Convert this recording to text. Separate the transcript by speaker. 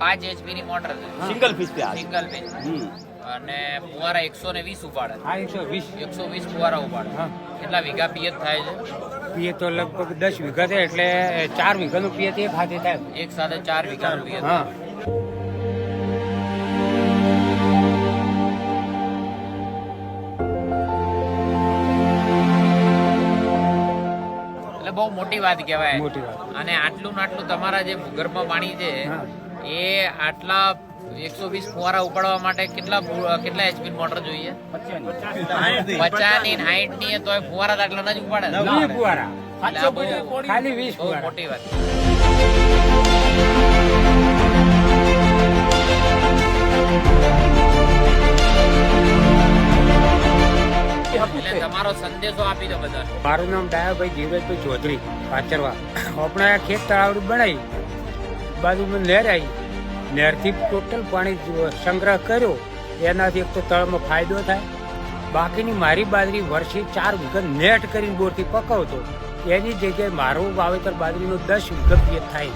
Speaker 1: પાંચ એચપી ની મોટર છે.
Speaker 2: સિંગલ પીસ પે
Speaker 1: સિંગલ
Speaker 2: પીસ
Speaker 1: અને ફુવારા એકસો ને વીસ ઉપાડે
Speaker 3: આ એકસો વીસ.
Speaker 1: એકસો વીસ ફુવારા ઉપાડે. કેટલા વીઘા પિયત થાય છે?
Speaker 3: પીએ તો લગભગ દસ વીઘા છે એટલે ચાર વીઘાનું પીએ એક હાથે થાય.
Speaker 1: એક સાથે ચાર વીઘાનું પિયત.
Speaker 3: હા.
Speaker 1: એટલે બહુ મોટી વાત કહેવાય.
Speaker 3: મોટી વાત.
Speaker 1: અને આટલું ને આટલું તમારા જે ભૂગર્ભમાં પાણી છે એ આટલા એકસો વીસ ફુવારા ઉપાડવા માટે કેટલા કેટલા એચપી મોટર જોઈએ? પચાસની. હાઈટની તો ફુવારા આટલા ન જ ઉપાડે.
Speaker 3: ખાલી વીસ
Speaker 1: મોટી વાત. એટલે
Speaker 3: મારું નામ ડાયાભાઈ ધીરજભાઈ ચૌધરી પાચરવા આપણે ખેત તળાવડું બનાવી. બાજુમાં નહેર આવી. નહેરથી ટોટલ પાણી સંગ્રહ કર્યો. એનાથી એક તો તળમાં ફાયદો થાય. બાકીની મારી બાજરી વર્ષે ચાર વીઘા નેટ કરીને બોરથી પકવતો. એની જગ્યાએ મારું વાવેતર બાજરીનો દસ પિયત થાય.